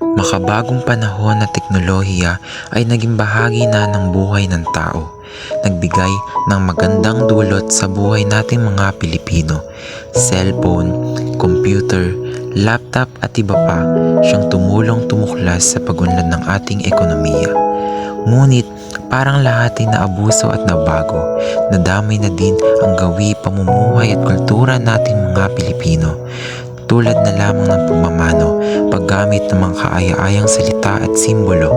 makabagong panahon na teknolohiya ay naging bahagi na ng buhay ng tao. Nagbigay ng magandang dulot sa buhay nating mga Pilipino. Cellphone, computer, laptop at iba pa siyang tumulong tumuklas sa pagunlad ng ating ekonomiya. Ngunit parang lahat ay naabuso at nabago. Nadamay na din ang gawi, pamumuhay at kultura nating mga Pilipino tulad na lamang ng pagmamano, paggamit ng mga kaaya-ayang salita at simbolo.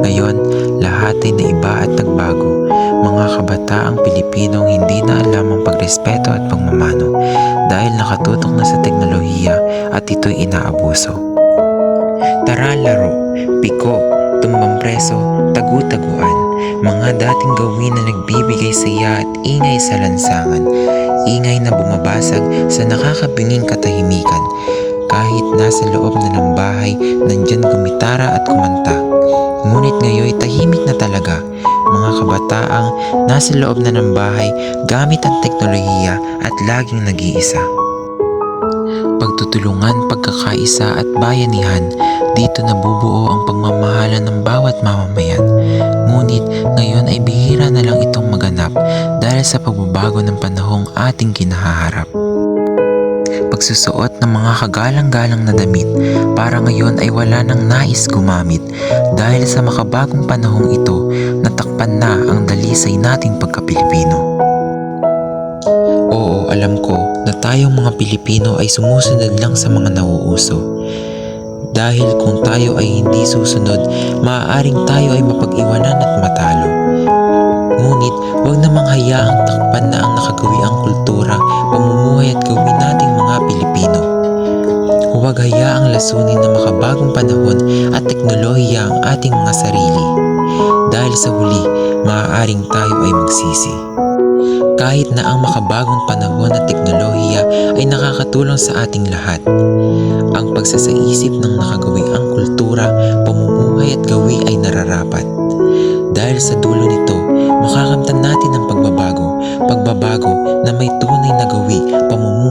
Ngayon, lahat ay naiba at nagbago. Mga kabataang Pilipinong hindi na alam ang pagrespeto at pagmamano dahil nakatutok na sa teknolohiya at ito'y inaabuso. Tara laro, piko, tumbang preso, tagu-taguan, mga dating gawin na nagbibigay saya at ingay sa lansangan, ingay na bumabasag sa nakakabinging katahimikan. Kahit nasa loob na ng bahay, nandyan gumitara at kumanta. Ngunit ngayon tahimik na talaga. Mga kabataang nasa loob na ng bahay gamit ang teknolohiya at laging nag-iisa. Pagtutulungan, pagkakaisa at bayanihan, dito nabubuo ang pagmamahalan ng bawat mamamayan. Ngunit ngayon ay bihira na lang itong maganap dahil sa pagbabago ng panahong ating kinahaharap. Pagsusuot ng mga kagalang-galang na damit para ngayon ay wala nang nais gumamit dahil sa makabagong panahong ito natakpan na ang dalisay nating pagka-Pilipino. Oo, alam ko na tayong mga Pilipino ay sumusunod lang sa mga nauuso. Dahil kung tayo ay hindi susunod, maaaring tayo ay mapag-iwanan at matalo. Ngunit huwag namang hayaang takpan na Huwag hayaang lasunin ng makabagong panahon at teknolohiya ang ating mga sarili. Dahil sa huli, maaaring tayo ay magsisi. Kahit na ang makabagong panahon at teknolohiya ay nakakatulong sa ating lahat, ang pagsasaisip ng nakagawiang kultura, pamumuhay at gawi ay nararapat. Dahil sa dulo nito, makakamtan natin ang pagbabago, pagbabago na may tunay na gawi, pamumuhay